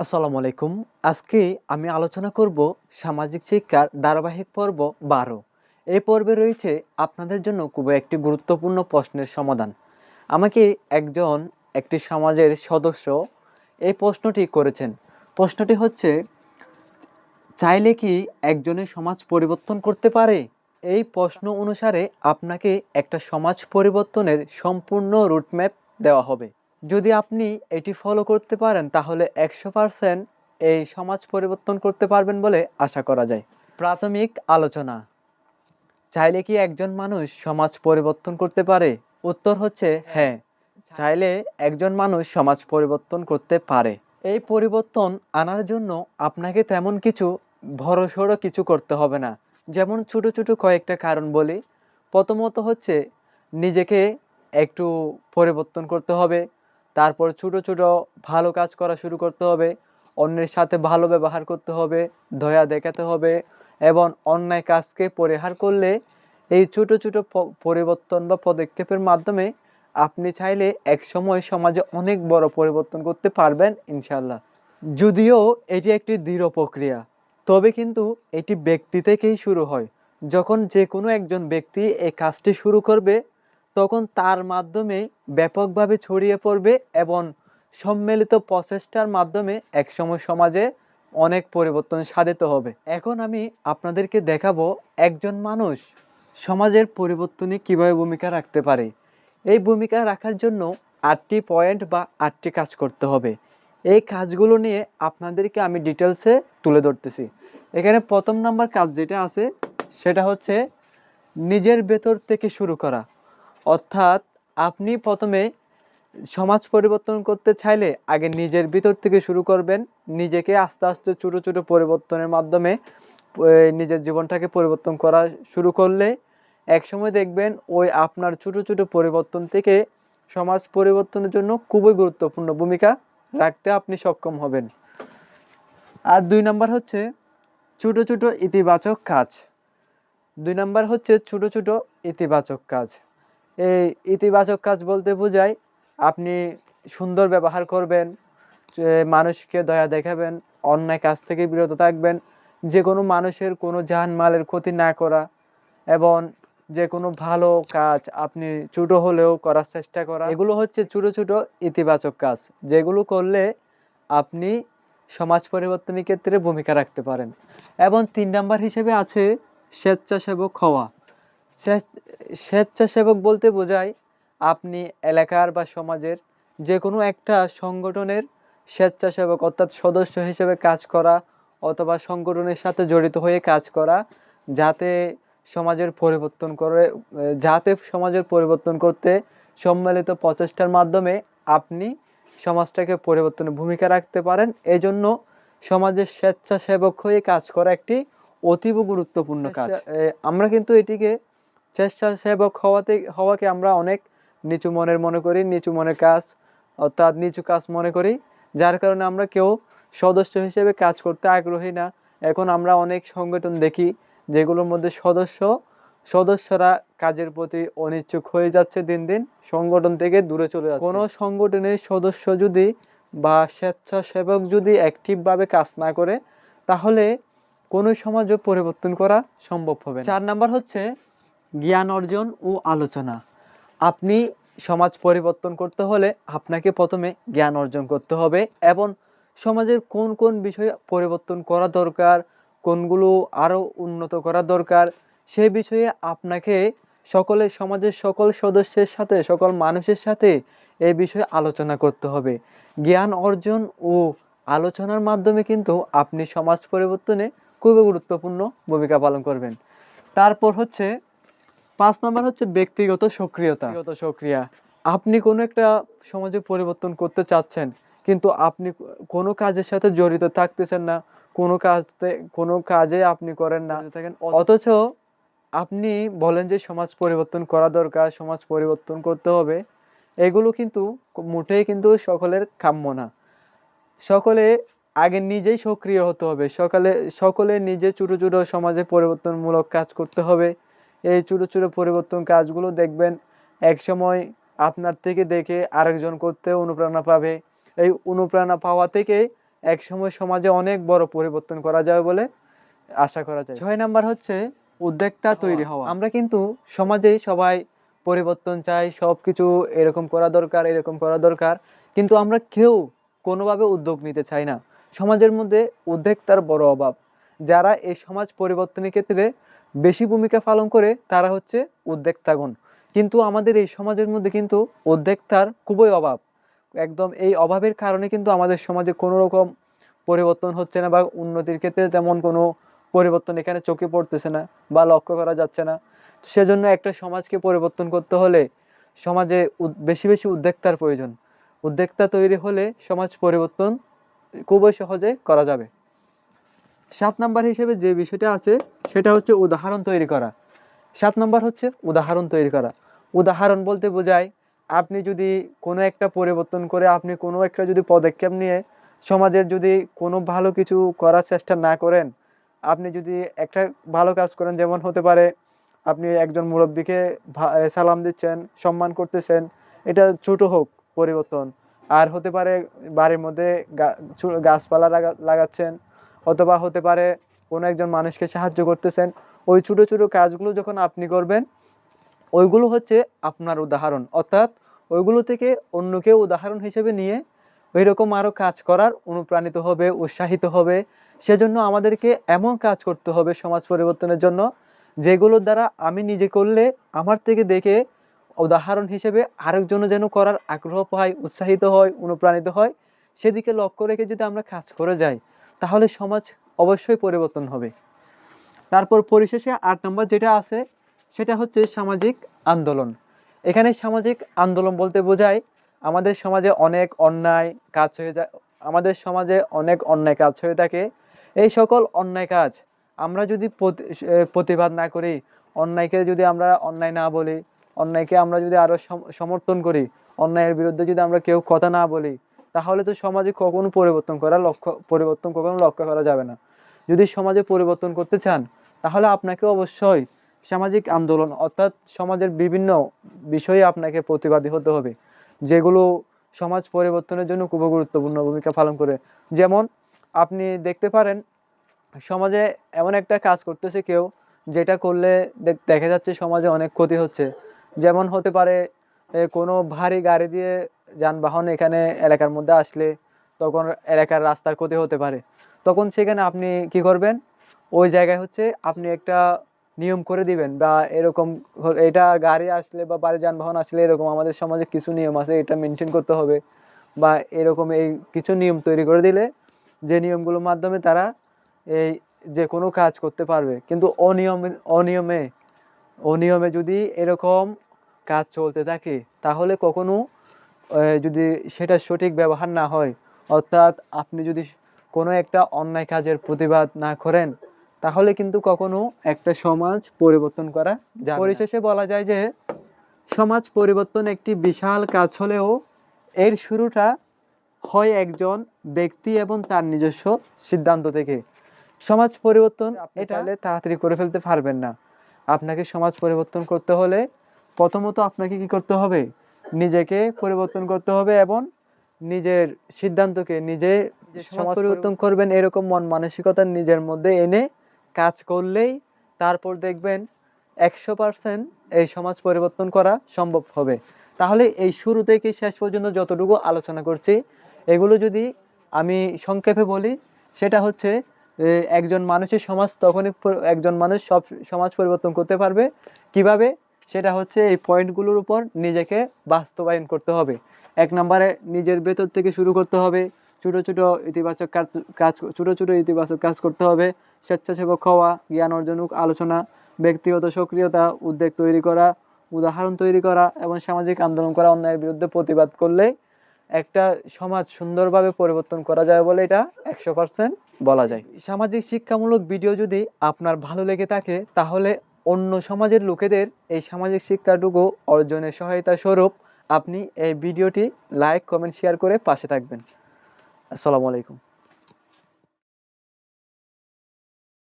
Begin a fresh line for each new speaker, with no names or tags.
আসসালামু আলাইকুম। আজকে আমি আলোচনা করব সামাজিক শিক্ষার ধারাবাহিক পর্ব বারো। এই পর্বে রয়েছে আপনাদের জন্য খুব একটি গুরুত্বপূর্ণ প্রশ্নের সমাধান। আমাকে একজন একটি সমাজের সদস্য এই প্রশ্নটি করেছেন। প্রশ্নটি হচ্ছে, চাইলে কি একজনের সমাজ পরিবর্তন করতে পারে? এই প্রশ্ন অনুসারে আপনাকে একটা সমাজ পরিবর্তনের সম্পূর্ণ রুটম্যাপ দেওয়া হবে। যদি আপনি এটি ফলো করতে পারেন, তাহলে একশো পারসেন্ট এই সমাজ পরিবর্তন করতে পারবেন বলে আশা করা যায়। প্রাথমিক আলোচনা। চাইলে কি একজন মানুষ সমাজ পরিবর্তন করতে পারে? উত্তর হচ্ছে হ্যাঁ। চাইলে একজন মানুষ সমাজ পরিবর্তন করতে পারে। এই পরিবর্তন আনার জন্য আপনাকে তেমন কিছু বড়সড় কিছু করতে হবে না। যেমন ছোট ছোট কয়েকটা কারণ বলি। প্রথমত হচ্ছে, নিজেকে একটু পরিবর্তন করতে হবে। তারপর ছোট ছোট ভালো কাজ করা শুরু করতে হবে, অন্যের সাথে ভালো ব্যবহার করতে হবে, দয়া দেখাতে হবে এবং অন্যায় কাজকে পরিহার করলে এই ছোট ছোট পরিবর্তন বা পদক্ষেপের মাধ্যমে আপনি চাইলে একসময় সমাজে অনেক বড় পরিবর্তন করতে পারবেন ইনশাল্লাহ যদিও এটি একটি দৃঢ় প্রক্রিয়া, তবে কিন্তু এটি ব্যক্তি থেকেই শুরু হয়। যখন যে কোনো একজন ব্যক্তি এই কাজটি শুরু করবে তখন তার মাধ্যমে ব্যাপকভাবে ছড়িয়ে পড়বে এবং সম্মিলিত প্রচেষ্টার মাধ্যমে একসময় সমাজে অনেক পরিবর্তন সাধিত হবে। এখন আমি আপনাদেরকে দেখাবো একজন মানুষ সমাজের পরিবর্তনে কীভাবে ভূমিকা রাখতে পারে। এই ভূমিকা রাখার জন্য আটটি পয়েন্ট বা আটটি কাজ করতে হবে। এই কাজগুলো নিয়ে আপনাদেরকে আমি ডিটেলসে তুলে ধরতেছি। এখানে প্রথম নাম্বার কাজ যেটা আছে, সেটা হচ্ছে নিজের ভেতর থেকে শুরু করা। অর্থাৎ আপনি প্রথমে সমাজ পরিবর্তন করতে চাইলে আগে নিজের ভিতর থেকে শুরু করবেন, নিজেকে আস্তে আস্তে ছোট ছোট পরিবর্তনের মাধ্যমে নিজের জীবনটাকে পরিবর্তন করা শুরু করলে একসময় দেখবেন ওই আপনার ছোট ছোট পরিবর্তন থেকে সমাজ পরিবর্তনের জন্য খুবই গুরুত্বপূর্ণ ভূমিকা রাখতে আপনি সক্ষম হবেন। আর দুই নাম্বার হচ্ছে ছোট ছোট ইতিবাচক কাজ। দুই নাম্বার হচ্ছে ছোট ছোট ইতিবাচক কাজ। এই ইতিবাচক কাজ বলতে বোঝায়, আপনি সুন্দর ব্যবহার করবেন মানুষকে দয়া দেখাবেন, অন্যায় কাজ থেকে বিরত থাকবেন যে কোনো মানুষের কোনো জানমালের ক্ষতি না করা এবং যে কোনো ভালো কাজ আপনি ছোট হলেও করার চেষ্টা করা, এগুলো হচ্ছে ছোট ছোট ইতিবাচক কাজ, যেগুলো করলে আপনি সমাজ পরিবর্তনের ক্ষেত্রে ভূমিকা রাখতে পারেন। এবং তিন নাম্বার হিসেবে আছে স্বেচ্ছাসেবক হওয়া। স্বেচ্ছাসেবক বলতে বোঝায় আপনি এলাকার বা সমাজের যে কোনো একটা সংগঠনের স্বেচ্ছাসেবক অর্থাৎ সদস্য হিসেবে কাজ করা অথবা সংগঠনের সাথে জড়িত হয়ে কাজ করা যাতে সমাজের পরিবর্তন করে যাতে সমাজের পরিবর্তন করতে সম্মিলিত প্রচেষ্টার মাধ্যমে আপনি সমাজটাকে পরিবর্তনে ভূমিকা রাখতে পারেন। এজন্য সমাজের স্বেচ্ছাসেবক হয়ে কাজ করা একটি অতীব গুরুত্বপূর্ণ কাজ। আমরা কিন্তু এটিকে স্বেচ্ছাসেবক হওয়াতে, হওয়াকে আমরা অনেক নিচু মনের মনে করি, নিচু মনের কাজ, অর্থাৎ নিচু কাজ মনে করি, যার কারণে আমরা কেউ সদস্য হিসেবে কাজ করতে আগ্রহী না এখন আমরা অনেক সংগঠন দেখি, যেগুলোর মধ্যে সদস্য, সদস্যরা কাজের প্রতি অনিচ্ছুক হয়ে যাচ্ছে দিন দিন, সংগঠন থেকে দূরে চলে যাচ্ছে কোনো সংগঠনের সদস্য যদি বা স্বেচ্ছাসেবক যদি অ্যাক্টিভভাবে কাজ না করে, তাহলে কোনো সমাজও পরিবর্তন করা সম্ভব হবে। চার নাম্বার হচ্ছে জ্ঞান অর্জন ও আলোচনা। আপনি সমাজ পরিবর্তন করতে হলে আপনাকে প্রথমে জ্ঞান অর্জন করতে হবে এবং সমাজের কোন কোন বিষয়ে পরিবর্তন করা দরকার, কোনগুলো আরও উন্নত করা দরকার সেই বিষয়ে আপনাকে সকলে সমাজের সকল সদস্যের সাথে, সকল মানুষের সাথে এই বিষয়ে আলোচনা করতে হবে। জ্ঞান অর্জন ও আলোচনার মাধ্যমে কিন্তু আপনি সমাজ পরিবর্তনে খুবই গুরুত্বপূর্ণ ভূমিকা পালন করবেন। তারপর হচ্ছে পাঁচ নাম্বার হচ্ছে ব্যক্তিগত সক্রিয়তা। সক্রিয়া। আপনি কোনো একটা সমাজে পরিবর্তন করতে চাচ্ছেন কিন্তু আপনি কোনো কাজের সাথে জড়িত থাকতেছেন না কোনো কাজতে কোনো কাজে আপনি করেন না থাকেন অথচ আপনি বলেন যে সমাজ পরিবর্তন করা দরকার সমাজ পরিবর্তন করতে হবে এগুলো কিন্তু মোটেই কিন্তু সকলের কাম্য না। সকলে আগে নিজেই সক্রিয় হতে হবে সকালে সকলে নিজে ছোট ছোট সমাজে পরিবর্তনমূলক কাজ করতে হবে এই ছোট ছোট পরিবর্তন কাজগুলো দেখবেন এক সময় আপনার থেকে দেখে আরেকজন করতে অনুপ্রেরণা পাবে। এই অনুপ্রেরণা পাওয়া থেকে এক সময় সমাজে অনেক বড় পরিবর্তন করা যাবে বলে আশা করা যায়। ছয় নাম্বার হচ্ছে উদ্যোক্তা তৈরি হওয়া। আমরা কিন্তু সমাজেই সবাই পরিবর্তন চাই সব কিছু এরকম করা দরকার এরকম করা দরকার। কিন্তু আমরা কেউ কোনোভাবে উদ্যোগ নিতে চাই না। সমাজের মধ্যে উদ্যোক্তার বড় অভাব। যারা এই সমাজ পরিবর্তনের ক্ষেত্রে বেশি ভূমিকা পালন করে তারা হচ্ছে উদ্যোক্তাগণ। কিন্তু আমাদের এই সমাজের মধ্যে কিন্তু উদ্যোক্তার খুবই অভাব। একদম এই অভাবের কারণে কিন্তু আমাদের সমাজে কোনো রকম পরিবর্তন হচ্ছে না বা উন্নতির ক্ষেত্রে তেমন কোনো পরিবর্তন এখানে চোখে পড়তেছে না বা লক্ষ্য করা যাচ্ছে না। সেজন্য একটা সমাজকে পরিবর্তন করতে হলে সমাজে বেশি বেশি উদ্যোক্তার প্রয়োজন। উদ্যোক্তা তৈরি হলে সমাজ পরিবর্তন খুবই সহজে করা যাবে। সাত নাম্বার হিসেবে যে বিষয়টা আছে, সেটা হচ্ছে উদাহরণ তৈরি করা। সাত নাম্বার হচ্ছে উদাহরণ তৈরি করা। উদাহরণ বলতে বোঝায়, আপনি যদি কোনো একটা পরিবর্তন করে আপনি কোনো একটা যদি পদক্ষেপ নিয়ে সমাজের যদি কোনো ভালো কিছু করার চেষ্টা না করেন, আপনি যদি একটা ভালো কাজ করেন, যেমন হতে পারে আপনি একজন মুরব্বীকে সালাম দিচ্ছেন, সম্মান করতেছেন, এটা ছোট হোক পরিবর্তন। আর হতে পারে বাড়ির মধ্যে গাছপালা লাগা- লাগাচ্ছেন অথবা হতে পারে কোনো একজন মানুষকে সাহায্য করতেছেন, ওই ছোট ছোট কাজগুলো যখন আপনি করবেন, ওইগুলো হচ্ছে আপনার উদাহরণ। অর্থাৎ ওইগুলো থেকে অন্যকে উদাহরণ হিসেবে নিয়ে ওই রকম আরও কাজ করার অনুপ্রাণিত হবে, উৎসাহিত হবে। সেজন্য আমাদেরকে এমন কাজ করতে হবে সমাজ পরিবর্তনের জন্য, যেগুলোর দ্বারা আমি নিজে করলে আমার থেকে দেখে উদাহরণ হিসেবে আরেকজনও যেন করার আগ্রহ পায়, উৎসাহিত হয়, অনুপ্রাণিত হয়। সেদিকে লক্ষ্য রেখে যদি আমরা কাজ করে যাই তাহলে সমাজ অবশ্যই পরিবর্তন হবে। তারপর পরিশেষে আট নম্বর যেটা আছে, সেটা হচ্ছে সামাজিক আন্দোলন। এখানে সামাজিক আন্দোলন বলতে বোঝায়, আমাদের সমাজে অনেক অন্যায় কাজ হয়ে যায়, আমাদের সমাজে অনেক অন্যায় কাজ হয়ে থাকে। এই সকল অন্যায় কাজ আমরা যদি প্রতি- প্রতিবাদ না করি, অন্যায়কে যদি আমরা অন্যায় না বলি, অন্যায়কে আমরা যদি আরও সম- সমর্থন করি, অন্যায়ের বিরুদ্ধে যদি আমরা কেউ কথা না বলি তাহলে তো সমাজে কখনো পরিবর্তন করা লক্ষ্য, পরিবর্তন কখনো লক্ষ্য করা যাবে না। যদি সমাজে পরিবর্তন করতে চান, তাহলে আপনাকে অবশ্যই সামাজিক আন্দোলন অর্থাৎ সমাজের বিভিন্ন বিষয়ে আপনাকে প্রতিবাদী হতে হবে, যেগুলো সমাজ পরিবর্তনের জন্য খুব গুরুত্বপূর্ণ ভূমিকা পালন করে। যেমন, আপনি দেখতে পারেন, সমাজে এমন একটা কাজ করতেছে কেউ, যেটা করলে দেখা যাচ্ছে সমাজে অনেক ক্ষতি হচ্ছে। যেমন হতে পারে কোনো ভারী গাড়ি দিয়ে যানবাহন এখানে এলাকার মধ্যে আসলে তখন এলাকার রাস্তার ক্ষতি হতে পারে। তখন সেখানে আপনি কি করবেন? ওই জায়গায় হচ্ছে আপনি একটা নিয়ম করে দিবেন বা এরকম এটা গাড়ি আসলে বা বাড়ি যানবাহন আসলে এরকম আমাদের সমাজে কিছু নিয়ম আছে, এটা মেনটেন করতে হবে বা এরকম এই কিছু নিয়ম তৈরি করে দিলে যে নিয়মগুলোর মাধ্যমে তারা এই যে কোনো কাজ করতে পারবে। কিন্তু অনিয়মে অনিয়মে অনিয়মে যদি এরকম কাজ চলতে থাকে, তাহলে কখনো যদি সেটা সঠিক ব্যবহার না হয় অর্থাৎ আপনি যদি কোনো একটা অন্যায় কাজের প্রতিবাদ না করেন তাহলে কিন্তু কখনো একটা সমাজ পরিবর্তন করা যায় পরিশেষে বলা যায় যে সমাজ পরিবর্তন একটি বিশাল কাজ হলেও এর শুরুটা হয় একজন ব্যক্তি এবং তার নিজস্ব সিদ্ধান্ত থেকে। সমাজ পরিবর্তন
আপনি
এটা তাড়াতাড়ি করে ফেলতে পারবেন না। আপনাকে সমাজ পরিবর্তন করতে হলে প্রথমত আপনাকে কি করতে হবে? নিজেকে পরিবর্তন করতে হবে এবং নিজের সিদ্ধান্তকে নিজে সমাজ পরিবর্তন করবেন এরকম মন মানসিকতা নিজের মধ্যে এনে কাজ করলেই তারপর দেখবেন একশো পার্সেন্ট এই সমাজ পরিবর্তন করা সম্ভব হবে। তাহলে এই শুরু থেকে শেষ পর্যন্ত যতটুকু আলোচনা করছি এগুলো যদি আমি সংক্ষেপে বলি সেটা হচ্ছে একজন মানুষের সমাজ তখনই একজন মানুষ সব সমাজ পরিবর্তন করতে পারবে। কীভাবে? সেটা হচ্ছে এই পয়েন্টগুলোর উপর নিজেকে বাস্তবায়ন করতে হবে। এক নম্বরে নিজের ভেতর থেকে শুরু করতে হবে, ছোট ছোট ইতিবাচক কাজ- কাজ, ছোট ছোট ইতিবাচক কাজ করতে হবে, স্বেচ্ছাসেবক হওয়া জ্ঞান অর্জন আলোচনা, ব্যক্তিগত সক্রিয়তা উদ্যোগ তৈরি করা, উদাহরণ তৈরি করা এবং সামাজিক আন্দোলন করা, অন্যায়ের বিরুদ্ধে প্রতিবাদ করলে একটা সমাজ সুন্দরভাবে পরিবর্তন করা যায় বলে এটা একশো পার্সেন্ট বলা যায়। সামাজিক শিক্ষামূলক ভিডিও যদি আপনার ভালো লেগে থাকে, তাহলে অন্য সমাজের লোকেদের এই সামাজিক শিক্ষাটুকু অর্জনের সহায়তা স্বরূপ আপনি এই ভিডিওটি লাইক কমেন্ট শেয়ার করে পাশে থাকবেন। আসসালামু আলাইকুম।